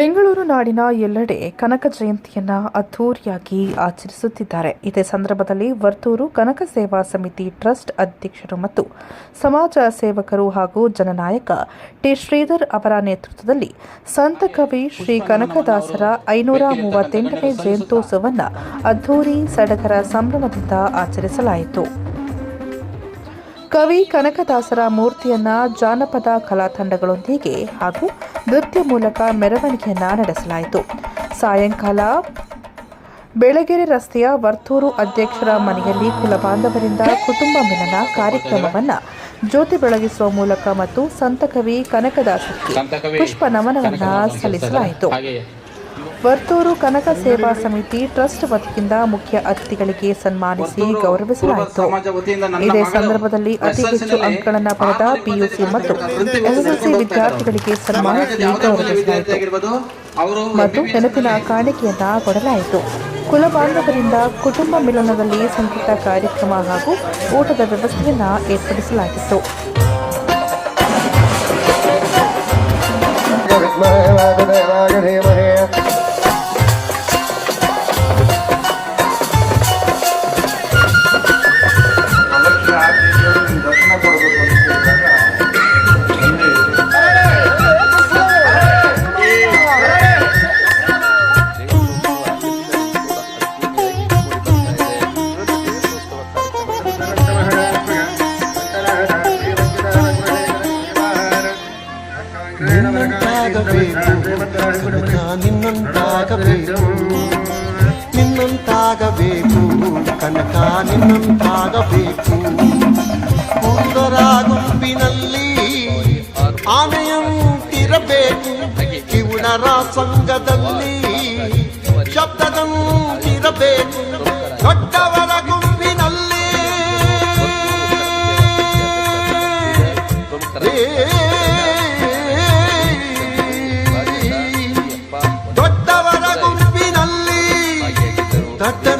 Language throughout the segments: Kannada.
ಬೆಂಗಳೂರು ನಾಡಿನ ಎಲ್ಲೆಡೆ ಕನಕ ಜಯಂತಿಯನ್ನ ಅದ್ಧೂರಿಯಾಗಿ ಆಚರಿಸುತ್ತಿದ್ದಾರೆ. ಇದೇ ಸಂದರ್ಭದಲ್ಲಿ ವರ್ತೂರು ಕನಕ ಸೇವಾ ಸಮಿತಿ ಟ್ರಸ್ಟ್ ಅಧ್ಯಕ್ಷರು ಮತ್ತು ಸಮಾಜ ಸೇವಕರು ಹಾಗೂ ಜನನಾಯಕ ಟಿ. ಶ್ರೀಧರ್ ಅವರ ನೇತೃತ್ವದಲ್ಲಿ ಸಂತ ಕವಿ ಶ್ರೀ ಕನಕದಾಸರ ಐನೂರ ಮೂವತ್ತೆಂಟನೇ ಜಯಂತ್ಯೋತ್ಸವವನ್ನು ಅದ್ಧೂರಿ ಸಡಗರ ಸಂಭ್ರಮದಿಂದ ಆಚರಿಸಲಾಯಿತು. ಕವಿ ಕನಕದಾಸರ ಮೂರ್ತಿಯನ್ನ ಜಾನಪದ ಕಲಾ ತಂಡಗಳೊಂದಿಗೆ ಹಾಗೂ ನೃತ್ಯ ಮೂಲಕ ಮೆರವಣಿಗೆಯನ್ನ ನಡೆಸಲಾಯಿತು. ಸಾಯಂಕಾಲ ಬೆಳಗೆರೆ ರಸ್ತೆಯ ವರ್ತೂರು ಅಧ್ಯಕ್ಷರ ಮನೆಯಲ್ಲಿ ಕುಲಬಾಂಧವರಿಂದ ಕುಟುಂಬ ಮಿಲನ ಕಾರ್ಯಕ್ರಮವನ್ನು ಜ್ಯೋತಿ ಬೆಳಗಿಸುವ ಮೂಲಕ ಮತ್ತು ಸಂತಕವಿ ಕನಕದಾಸರಿಗೆ ಪುಷ್ಪ ನಮನವನ್ನ ಸಲ್ಲಿಸಲಾಯಿತು. ವರ್ತೂರು ಕನಕ ಸೇವಾ ಸಮಿತಿ ಟ್ರಸ್ಟ್ ವತಿಯಿಂದ ಮುಖ್ಯ ಅತಿಥಿಗಳಿಗೆ ಸನ್ಮಾನಿಸಿ ಗೌರವಿಸಲಾಯಿತು. ಇದೇ ಸಂದರ್ಭದಲ್ಲಿ ಅತಿ ಹೆಚ್ಚು ಅಂಕಗಳನ್ನು ಪಡೆದ ಪಿಯುಸಿ ಮತ್ತು ಎಸ್ಎಸ್ಎಲ್ಸಿ ವಿದ್ಯಾರ್ಥಿಗಳಿಗೆ ಸನ್ಮಾನಿಸಿ ಗೌರವಿಸಲಾಯಿತು. ಮತ್ತು ನೆನಪಿನ ಕಾಣಿಕೆಯನ್ನ ಕೊಡಲಾಯಿತು. ಕುಲಬಾಂಧವರಿಂದ ಕುಟುಂಬ ಮಿಲನದಲ್ಲಿ ಸಂಗೀತ ಕಾರ್ಯಕ್ರಮ ಹಾಗೂ ಊಟದ ವ್ಯವಸ್ಥೆಯನ್ನು ಏರ್ಪಡಿಸಲಾಗಿತ್ತು. ಕನಕ ನಿನ್ನಂತಾಗಬೇಕು. ಗುಂಪಿನಲ್ಲಿ ಆನೆಯಂತಿರಬೇಕು. ಕಿವುಡರ ಸಂಘದಲ್ಲಿ ಶಬ್ದದಂತಿರಬೇಕು. ದೊಡ್ಡವರ ಗುಂಪಿನಲ್ಲಿ. ದೊಡ್ಡವರ ಗುಂಪಿನಲ್ಲಿ. ದಟ್ಟನಂತಿರಬೇಕು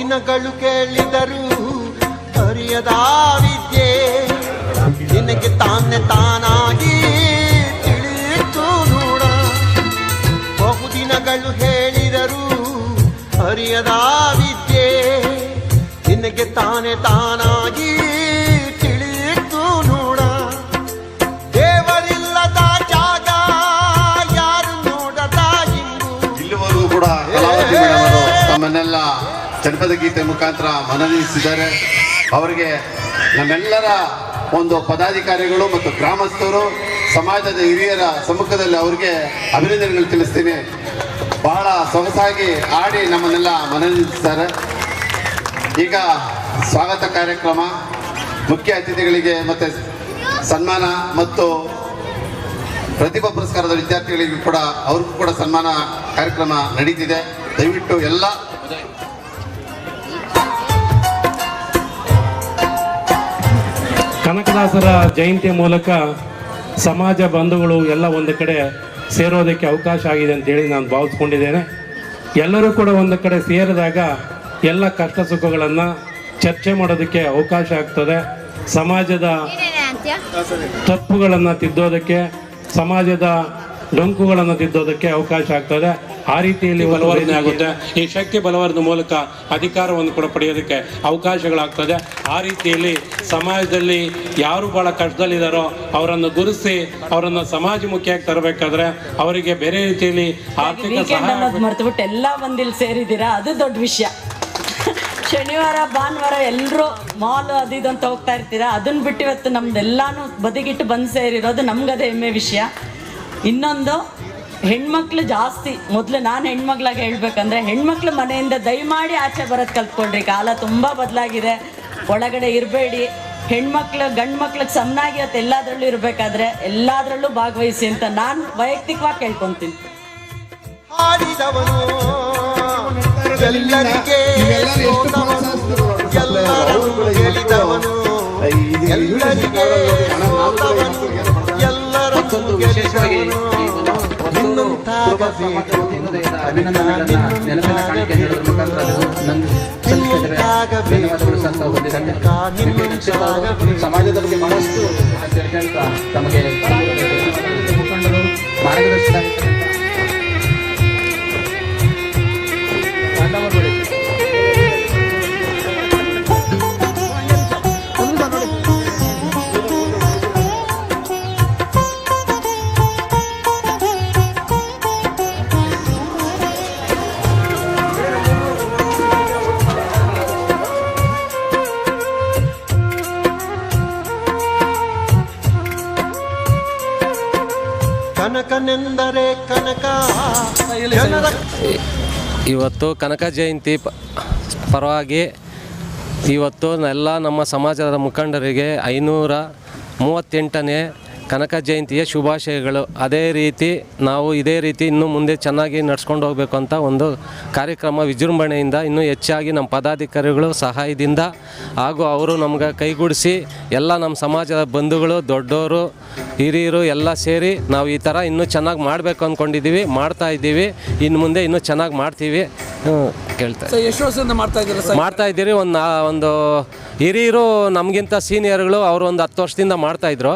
ದಿನಗಳು ಕೇಳಿದರು ಅರಿಯದ ವಿದ್ಯೆ ನಿನಗೆ ತಾನೆ ತಾನಾಗಿ ತಿಳಿಯಿತು ನೋಡ. ಬಹು ದಿನಗಳು ಹೇಳಿದರು ಅರಿಯದ ವಿದ್ಯೆ ನಿನಗೆ ತಾನೆ ತಾನಾಗಿ ಜನಪದ ಗೀತೆ ಮುಖಾಂತರ ಮನವೊಲಿಸಿದ್ದಾರೆ ಅವರಿಗೆ ನಮ್ಮೆಲ್ಲರ ಒಂದು ಪದಾಧಿಕಾರಿಗಳು ಮತ್ತು ಗ್ರಾಮಸ್ಥರು, ಸಮಾಜದ ಹಿರಿಯರ ಸಮ್ಮುಖದಲ್ಲಿ ಅವರಿಗೆ ಅಭಿನಂದನೆಗಳು ತಿಳಿಸ್ತೀನಿ. ಬಹಳ ಸೊಗಸಾಗಿ ಆಡಿ ನಮ್ಮನ್ನೆಲ್ಲ ಮನನಿಸಿದ್ದಾರೆ ಈಗ ಸ್ವಾಗತ ಕಾರ್ಯಕ್ರಮ. ಮುಖ್ಯ ಅತಿಥಿಗಳಿಗೆ ಮತ್ತು ಸನ್ಮಾನ ಮತ್ತು ಪ್ರತಿಭಾ ಪುರಸ್ಕಾರದ ವಿದ್ಯಾರ್ಥಿಗಳಿಗೂ ಕೂಡ, ಅವ್ರಿಗೂ ಕೂಡ ಸನ್ಮಾನ ಕಾರ್ಯಕ್ರಮ ನಡೀತಿದೆ. ದಯವಿಟ್ಟು ಎಲ್ಲ ಕನಕದಾಸರ ಜಯಂತಿ ಮೂಲಕ ಸಮಾಜ ಬಂಧುಗಳು ಎಲ್ಲ ಒಂದು ಕಡೆ ಸೇರೋದಕ್ಕೆ ಅವಕಾಶ ಆಗಿದೆ ಅಂತೇಳಿ ನಾನು ಭಾವಿಸ್ಕೊಂಡಿದ್ದೇನೆ. ಎಲ್ಲರೂ ಕೂಡ ಒಂದು ಕಡೆ ಸೇರಿದಾಗ ಎಲ್ಲ ಕಷ್ಟ ಸುಖಗಳನ್ನು ಚರ್ಚೆ ಮಾಡೋದಕ್ಕೆ ಅವಕಾಶ ಆಗ್ತದೆ. ಸಮಾಜದ ತಪ್ಪುಗಳನ್ನು ತಿದ್ದೋದಕ್ಕೆ ಸಮಾಜದ ಡೊಂಕುಗಳನ್ನು ತಿದ್ದೋದಕ್ಕೆ ಅವಕಾಶ ಆಗ್ತದೆ. ಆ ರೀತಿಯಲ್ಲಿ ಬಲವರ್ಧನೆ ಆಗುತ್ತೆ. ಈ ಶಕ್ತಿ ಬಲವರ್ಧನೆ ಮೂಲಕ ಅಧಿಕಾರವನ್ನು ಕೂಡ ಪಡೆಯೋದಕ್ಕೆ ಅವಕಾಶಗಳಾಗ್ತದೆ. ಆ ರೀತಿಯಲ್ಲಿ ಸಮಾಜದಲ್ಲಿ ಯಾರು ಬಹಳ ಕಷ್ಟದಲ್ಲಿದ್ದಾರೋ ಅವರನ್ನು ಗುರುಸಿ ಅವರನ್ನು ಸಮಾಜಮುಖಿಯಾಗಿ ತರಬೇಕಾದ್ರೆ ಅವರಿಗೆ ಬೇರೆ ರೀತಿಯಲ್ಲಿ ಆರ್ಥಿಕ ಮರ್ತುಬಿಟ್ಟು ಎಲ್ಲ ಬಂದಿಲ್ಲಿ ಸೇರಿದ್ದೀರಾ? ಅದು ದೊಡ್ಡ ವಿಷಯ. ಶನಿವಾರ ಭಾನುವಾರ ಎಲ್ಲರೂ ಮಾಲ್ ಅದು ಇದು ಅಂತ ಹೋಗ್ತಾ ಇರ್ತೀರಾ? ಅದನ್ನ ಬಿಟ್ಟು ಇವತ್ತು ನಮ್ದೆಲ್ಲಾನು ಬದಿಗಿಟ್ಟು ಬಂದು ಸೇರಿರೋದು ನಮ್ಗದೇ ಹೆಮ್ಮೆ ವಿಷಯ. ಇನ್ನೊಂದು ಹೆಣ್ಮಕ್ಳು ಜಾಸ್ತಿ. ಮೊದಲು ನಾನು ಹೆಣ್ಮಕ್ಳಾಗಿ ಹೇಳ್ಬೇಕಂದ್ರೆ ಹೆಣ್ಮಕ್ಳು ಮನೆಯಿಂದ ದಯಮಾಡಿ ಆಚೆ ಬರೋದು ಕಲ್ತ್ಕೊಳ್ರಿ ಕಾಲ ತುಂಬ ಬದಲಾಗಿದೆ. ಒಳಗಡೆ ಇರಬೇಡಿ. ಹೆಣ್ಮಕ್ಳು ಗಂಡು ಮಕ್ಳಿಗೆ ಸಮನಾಗಿ ಇವತ್ತು ಎಲ್ಲದರಲ್ಲೂ ಇರಬೇಕಾದ್ರೆ ಎಲ್ಲದರಲ್ಲೂ ಭಾಗವಹಿಸಿ ಅಂತ ನಾನು ವೈಯಕ್ತಿಕವಾಗಿ ಕೇಳ್ಕೊತೀನಿ. ಎಲ್ಲರಿಗೆ ಸೋತವನು ವಿಶೇಷವಾಗಿ ಸಮಾಜದ ಬಗ್ಗೆ ಬಹಳಷ್ಟು ತಿಳ್ಕೊಂತ ತಮಗೆ ಮಾರ್ಗದರ್ಶನ ಕನಕ? ಇವತ್ತು ಕನಕ ಜಯಂತಿ ಪರವಾಗಿ ಇವತ್ತು ಎಲ್ಲ ನಮ್ಮ ಸಮಾಜದ ಮುಖಂಡರಿಗೆ ಐನೂರ ಮೂವತ್ತೆಂಟನೇ ಕನಕ ಜಯಂತಿಯ ಶುಭಾಶಯಗಳು. ಅದೇ ರೀತಿ ನಾವು ಇದೇ ರೀತಿ ಇನ್ನೂ ಮುಂದೆ ಚೆನ್ನಾಗಿ ನಡ್ಸ್ಕೊಂಡು ಹೋಗಬೇಕು ಅಂತ ಒಂದು ಕಾರ್ಯಕ್ರಮ ವಿಜೃಂಭಣೆಯಿಂದ ಇನ್ನೂ ಹೆಚ್ಚಾಗಿ ನಮ್ಮ ಪದಾಧಿಕಾರಿಗಳು ಸಹಾಯದಿಂದ ಹಾಗೂ ಅವರು ನಮ್ಗೆ ಕೈಗೂಡಿಸಿ ಎಲ್ಲ ನಮ್ಮ ಸಮಾಜದ ಬಂಧುಗಳು ದೊಡ್ಡವರು ಹಿರಿಯರು ಎಲ್ಲ ಸೇರಿ ನಾವು ಈ ಥರ ಇನ್ನೂ ಚೆನ್ನಾಗಿ ಮಾಡಬೇಕು ಅಂದ್ಕೊಂಡಿದ್ದೀವಿ ಮಾಡ್ತಾ ಇದ್ದೀವಿ. ಇನ್ನು ಮುಂದೆ ಇನ್ನೂ ಚೆನ್ನಾಗಿ ಮಾಡ್ತೀವಿ. ಕೇಳ್ತಾರೆ ಕೇಳ್ತಾ ಎಷ್ಟು ವರ್ಷದಿಂದ ಮಾಡ್ತಾ ಇದ್ದೀರಾ ಸರ್? ಮಾಡ್ತಾ ಇದ್ದೀರಿ. ಒಂದು ಒಂದು ಹಿರಿಯರು ನಮಗಿಂತ ಸೀನಿಯರ್ಗಳು ಅವರು ಒಂದು ಹತ್ತು ವರ್ಷದಿಂದ ಮಾಡ್ತಾಯಿದ್ರು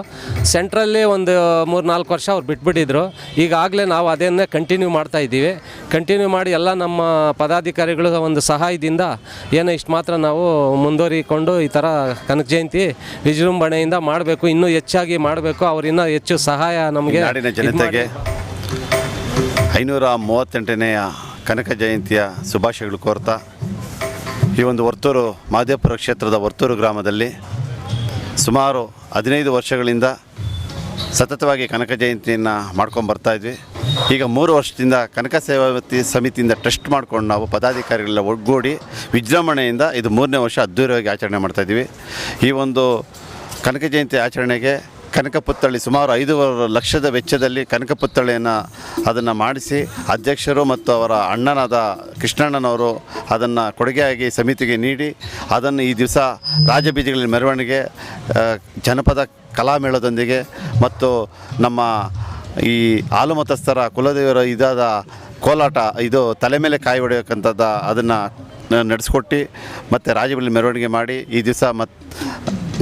ಸೆಂಟ್ರಲ್ಲಿ ಒಂದು ಮೂರು ನಾಲ್ಕು ವರ್ಷ ಅವ್ರು ಬಿಟ್ಬಿಟ್ಟಿದ್ರು. ಈಗಾಗಲೇ ನಾವು ಅದನ್ನೇ ಕಂಟಿನ್ಯೂ ಮಾಡ್ತಾ ಇದ್ದೀವಿ. ಕಂಟಿನ್ಯೂ ಮಾಡಿ ಎಲ್ಲ ನಮ್ಮ ಪದಾಧಿಕಾರಿಗಳ ಒಂದು ಸಹಾಯದಿಂದ ಏನೋ ಇಷ್ಟು ಮಾತ್ರ ನಾವು ಮುಂದುವರಿಕೊಂಡು ಈ ಥರ ಕನಕ ಜಯಂತಿ ವಿಜೃಂಭಣೆಯಿಂದ ಮಾಡಬೇಕು ಇನ್ನೂ ಹೆಚ್ಚಾಗಿ ಮಾಡಬೇಕು ಅವ್ರು ಇನ್ನೂ ಹೆಚ್ಚು ಸಹಾಯ ನಮಗೆ ಜನತೆಗೆ ಐನೂರ ಮೂವತ್ತೆಂಟನೆಯ ಕನಕ ಜಯಂತಿಯ ಶುಭಾಶಯಗಳು ಕೋರ್ತಾ ಈ ಒಂದು ವರ್ತೂರು ಮಹದೇವಪುರ ಕ್ಷೇತ್ರದ ವರ್ತೂರು ಗ್ರಾಮದಲ್ಲಿ ಸುಮಾರು ಹದಿನೈದು ವರ್ಷಗಳಿಂದ ಸತತವಾಗಿ ಕನಕ ಜಯಂತಿಯನ್ನು ಮಾಡ್ಕೊಂಡು ಬರ್ತಾ ಇದ್ವಿ. ಈಗ ಮೂರು ವರ್ಷದಿಂದ ಕನಕ ಸೇವಾವತಿ ಸಮಿತಿಯಿಂದ ಟ್ರಸ್ಟ್ ಮಾಡ್ಕೊಂಡು ನಾವು ಪದಾಧಿಕಾರಿಗಳೆಲ್ಲ ಒಗ್ಗೂಡಿ ವಿಜೃಂಭಣೆಯಿಂದ ಇದು ಮೂರನೇ ವರ್ಷ ಅದ್ದೂರಿಯಾಗಿ ಆಚರಣೆ ಮಾಡ್ತಾಯಿದ್ವಿ ಈ ಒಂದು ಕನಕ ಜಯಂತಿ ಆಚರಣೆಗೆ ಕನಕ ಪುತ್ಥಳಿ ಸುಮಾರು ಐದೂವರೆ ಲಕ್ಷದ ವೆಚ್ಚದಲ್ಲಿ ಕನಕ ಪುತ್ಥಳಿಯನ್ನು ಅದನ್ನು ಮಾಡಿಸಿ ಅಧ್ಯಕ್ಷರು ಮತ್ತು ಅವರ ಅಣ್ಣನಾದ ಕೃಷ್ಣಣ್ಣನವರು ಅದನ್ನು ಕೊಡುಗೆಯಾಗಿ ಸಮಿತಿಗೆ ನೀಡಿ ಅದನ್ನು ಈ ದಿವಸ ರಾಜಬೀದಿಗಳಲ್ಲಿ ಮೆರವಣಿಗೆ ಜನಪದ ಕಲಾಮೇಳದೊಂದಿಗೆ ಮತ್ತು ನಮ್ಮ ಈ ಆಲುಮತಸ್ಥರ ಕುಲದೇವರ ಇದಾದ ಕೋಲಾಟ, ಇದು ತಲೆ ಮೇಲೆ ಕಾಯಿ ಹೊಡೆಯಕ್ಕಂಥದ್ದು ಅದನ್ನು ನಡೆಸ್ಕೊಟ್ಟು ಮತ್ತು ರಾಜಬಳ್ಳಿ ಮೆರವಣಿಗೆ ಮಾಡಿ ಈ ದಿವಸ ಮತ್ತು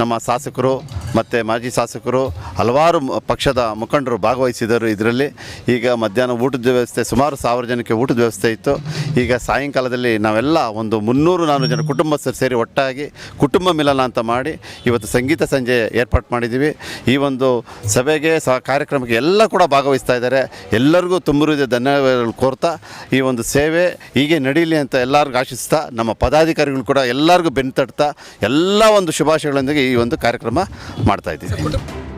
ನಮ್ಮ ಶಾಸಕರು ಮತ್ತು ಮಾಜಿ ಶಾಸಕರು ಹಲವಾರು ಪಕ್ಷದ ಮುಖಂಡರು ಭಾಗವಹಿಸಿದರು ಇದರಲ್ಲಿ. ಈಗ ಮಧ್ಯಾಹ್ನ ಊಟದ ವ್ಯವಸ್ಥೆ ಸುಮಾರು ಸಾವಿರ ಜನಕ್ಕೆ ಊಟದ ವ್ಯವಸ್ಥೆ ಇತ್ತು. ಈಗ ಸಾಯಂಕಾಲದಲ್ಲಿ ನಾವೆಲ್ಲ ಒಂದು ಮುನ್ನೂರು ನಾನ್ನೂರು ಜನ ಕುಟುಂಬಸ್ಥರು ಸೇರಿ ಒಟ್ಟಾಗಿ ಕುಟುಂಬ ಮಿಲನ ಅಂತ ಮಾಡಿ ಇವತ್ತು ಸಂಗೀತ ಸಂಜೆ ಏರ್ಪಾಟು ಮಾಡಿದ್ದೀವಿ. ಈ ಒಂದು ಸಭೆಗೆ ಸಹ ಕಾರ್ಯಕ್ರಮಕ್ಕೆ ಎಲ್ಲ ಕೂಡ ಭಾಗವಹಿಸ್ತಾ ಇದ್ದಾರೆ. ಎಲ್ಲರಿಗೂ ತುಂಬಿರುವುದೇ ಧನ್ಯವಾದಗಳು ಕೋರ್ತಾ ಈ ಒಂದು ಸೇವೆ ಹೀಗೆ ನಡೀಲಿ ಅಂತ ಎಲ್ಲರಿಗೂ ಆಶಿಸ್ತಾ, ನಮ್ಮ ಪದಾಧಿಕಾರಿಗಳು ಕೂಡ ಎಲ್ಲರಿಗೂ ಬೆನ್ನು ತಟ್ತಾ, ಎಲ್ಲ ಒಂದು ಶುಭಾಶಯಗಳೊಂದಿಗೆ ಈ ಒಂದು ಕಾರ್ಯಕ್ರಮ ಮಾಡ್ತಾ ಇದ್ದೀವಿ